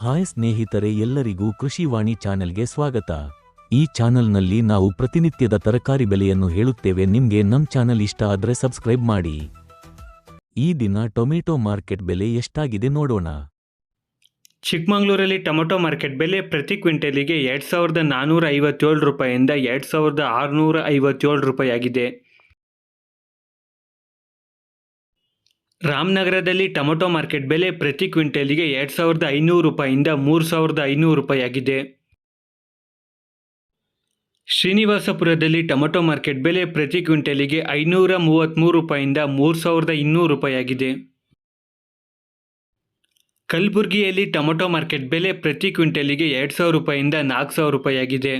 Hi ಸ್ನೇಹಿತರೆ ಎಲ್ಲರಿಗೂ ಕೃಷಿವಾಣಿ ಚಾನೆಲ್ಗೆ ಸ್ವಾಗತ. ಈ ಚಾನೆಲ್ನಲ್ಲಿ ನಾವು ಪ್ರತಿನಿತ್ಯದ ತರಕಾರಿ ಬೆಲೆಯನ್ನು ಹೇಳುತ್ತೇವೆ. ನಿಮ್ಗೆ ನಮ್ ಚಾನೆಲ್ ಇಷ್ಟ ಆದ್ರೆ ಸಬ್ಸ್ಕ್ರೈಬ್ ಮಾಡಿ. ಈ ದಿನ ಟೊಮೆಟೊ ಮಾರ್ಕೆಟ್ ಬೆಲೆ ಎಷ್ಟಾಗಿದೆ ನೋಡೋಣ. ಚಿಕ್ಕಮಗಳೂರಲ್ಲಿ ಟೊಮೆಟೊ ಮಾರ್ಕೆಟ್ ಬೆಲೆ ಪ್ರತಿ ಕ್ವಿಂಟಲಿಗೆ ಎರಡು ಸಾವಿರದ ನಾನ್ನೂರ ಐವತ್ತೇಳು ರೂಪಾಯಿಂದ ಎರಡು ಸಾವಿರದ ಆರುನೂರ ಐವತ್ತೇಳು ರೂಪಾಯಿ ಆಗಿದೆ ರಾಮನಗರದಲ್ಲಿ ಟೊಮೊಟೊ ಮಾರ್ಕೆಟ್ ಬೆಲೆ ಪ್ರತಿ ಕ್ವಿಂಟಲ್ಗೆ ಎರಡು ಸಾವಿರದ ಐನೂರು ರೂಪಾಯಿಂದ ಮೂರು ಸಾವಿರದ ಐನೂರು ರೂಪಾಯಿ ಆಗಿದೆ ಶ್ರೀನಿವಾಸಪುರದಲ್ಲಿ ಟೊಮೊಟೊ ಮಾರ್ಕೆಟ್ ಬೆಲೆ ಪ್ರತಿ ಕ್ವಿಂಟಲಿಗೆ ಐನೂರ ಮೂವತ್ತ್ಮೂರು ರೂಪಾಯಿಂದ ಮೂರು ಸಾವಿರದ ಇನ್ನೂರು ರೂಪಾಯಿ ಆಗಿದೆ ಕಲಬುರಗಿಯಲ್ಲಿ ಟೊಮೊಟೊ ಮಾರ್ಕೆಟ್ ಬೆಲೆ ಪ್ರತಿ ಕ್ವಿಂಟಲಿಗೆ ಎರಡು ಸಾವಿರ ರೂಪಾಯಿಯಿಂದ ನಾಲ್ಕು ಸಾವಿರ ರೂಪಾಯಿ ಆಗಿದೆ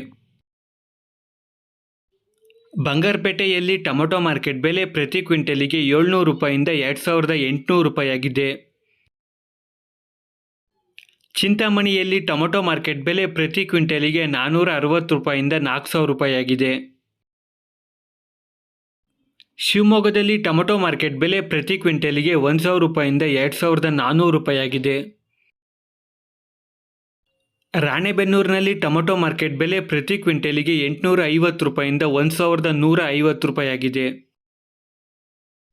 ಬಂಗಾರಪೇಟೆಯಲ್ಲಿ ಟೊಮೊಟೊ ಮಾರ್ಕೆಟ್ ಬೆಲೆ ಪ್ರತಿ ಕ್ವಿಂಟಲಿಗೆ ಏಳ್ನೂರು ರೂಪಾಯಿಂದ ಎರಡು ಸಾವಿರದ ಎಂಟುನೂರು ರೂಪಾಯಿಯಾಗಿದೆ. ಚಿಂತಾಮಣಿಯಲ್ಲಿ ಟೊಮೊಟೊ ಮಾರ್ಕೆಟ್ ಬೆಲೆ ಪ್ರತಿ ಕ್ವಿಂಟಲಿಗೆ ನಾನ್ನೂರ ಅರವತ್ತು ರೂಪಾಯಿಂದ ನಾಲ್ಕು ಸಾವಿರ ರೂಪಾಯಿಯಾಗಿದೆ. ಶಿವಮೊಗ್ಗದಲ್ಲಿ ಟೊಮೊಟೊ ಮಾರ್ಕೆಟ್ ಬೆಲೆ ಪ್ರತಿ ಕ್ವಿಂಟಲಿಗೆ ಒಂದು ಸಾವಿರ ರೂಪಾಯಿಂದ ಎರಡು ಸಾವಿರದ ನಾನ್ನೂರು ರೂಪಾಯಿ ಆಗಿದೆ ರಾಣೆಬೆನ್ನೂರಿನಲ್ಲಿ ಟೊಮೊಟೊ ಮಾರ್ಕೆಟ್ ಬೆಲೆ ಪ್ರತಿ ಕ್ವಿಂಟಲಿಗೆ ಎಂಟುನೂರ ಐವತ್ತು ರೂಪಾಯಿಂದ ಒಂದು ಸಾವಿರದ ನೂರ ಐವತ್ತು ರೂಪಾಯಿ ಆಗಿದೆ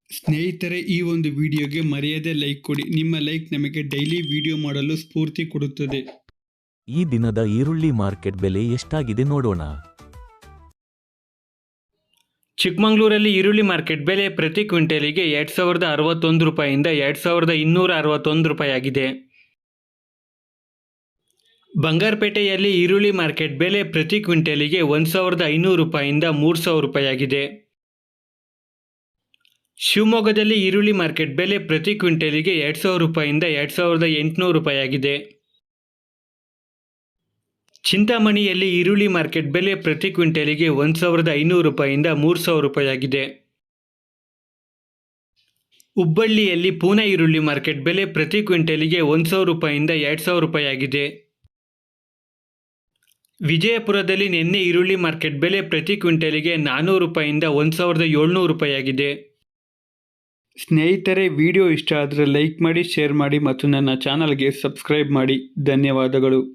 ಸ್ನೇಹಿತರೆ ಈ ಒಂದು ವಿಡಿಯೋಗೆ ಮರ್ಯಾದೆ ಲೈಕ್ ಕೊಡಿ. ನಿಮ್ಮ ಲೈಕ್ ನಮಗೆ ಡೈಲಿ ವಿಡಿಯೋ ಮಾಡಲು ಸ್ಫೂರ್ತಿ ಕೊಡುತ್ತದೆ. ಈ ದಿನದ ಈರುಳ್ಳಿ ಮಾರ್ಕೆಟ್ ಬೆಲೆ ಎಷ್ಟಾಗಿದೆ ನೋಡೋಣ. ಚಿಕ್ಕಮಗಳೂರಲ್ಲಿ ಈರುಳ್ಳಿ ಮಾರ್ಕೆಟ್ ಬೆಲೆ ಪ್ರತಿ ಕ್ವಿಂಟಲಿಗೆ ಎರಡು ಸಾವಿರದ ಅರವತ್ತೊಂದು ರೂಪಾಯಿಂದ ಎರಡು ಸಾವಿರದ ಇನ್ನೂರ ಅರವತ್ತೊಂದು ರೂಪಾಯಿ ಆಗಿದೆ ಬಂಗಾರಪೇಟೆಯಲ್ಲಿ ಈರುಳ್ಳಿ ಮಾರ್ಕೆಟ್ ಬೆಲೆ ಪ್ರತಿ ಕ್ವಿಂಟಲಿಗೆ ಒಂದು ಸಾವಿರದ ಐನೂರು ರೂಪಾಯಿಂದ ಮೂರು ಸಾವಿರ ರೂಪಾಯಿಯಾಗಿದೆ. ಶಿವಮೊಗ್ಗದಲ್ಲಿ ಈರುಳ್ಳಿ ಮಾರ್ಕೆಟ್ ಬೆಲೆ ಪ್ರತಿ ಕ್ವಿಂಟಲಿಗೆ ಎರಡು ಸಾವಿರ ರೂಪಾಯಿಯಿಂದ ಎರಡು ಸಾವಿರದ ಎಂಟುನೂರು ರೂಪಾಯಿಯಾಗಿದೆ. ಚಿಂತಾಮಣಿಯಲ್ಲಿ ಈರುಳ್ಳಿ ಮಾರ್ಕೆಟ್ ಬೆಲೆ ಪ್ರತಿ ಕ್ವಿಂಟಲಿಗೆ ಒಂದು ಸಾವಿರದ ಐನೂರು ರೂಪಾಯಿಂದ ಮೂರು ಸಾವಿರ ರೂಪಾಯಿಯಾಗಿದೆ. ಹುಬ್ಬಳ್ಳಿಯಲ್ಲಿ ಪೂನಾ ಈರುಳ್ಳಿ ಮಾರ್ಕೆಟ್ ಬೆಲೆ ಪ್ರತಿ ಕ್ವಿಂಟಲಿಗೆ ಒಂದು ಸಾವಿರ ರೂಪಾಯಿಯಿಂದ ಎರಡು ಸಾವಿರ ರೂಪಾಯಿ ಆಗಿದೆ ವಿಜಯಪುರದಲ್ಲಿ ನಿನ್ನೆ ಈರುಳ್ಳಿ ಮಾರ್ಕೆಟ್ ಬೆಲೆ ಪ್ರತಿ ಕ್ವಿಂಟಲಿಗೆ ನಾನ್ನೂರು ರೂಪಾಯಿಂದ ಒಂದು ಸಾವಿರದ ಏಳ್ನೂರು ರೂಪಾಯಿಯಾಗಿದೆ. ಸ್ನೇಹಿತರೆ, ವಿಡಿಯೋ ಇಷ್ಟ ಆದರೆ ಲೈಕ್ ಮಾಡಿ, ಶೇರ್ ಮಾಡಿ ಮತ್ತು ನನ್ನ ಚಾನಲ್ಗೆ ಸಬ್ಸ್ಕ್ರೈಬ್ ಮಾಡಿ. ಧನ್ಯವಾದಗಳು.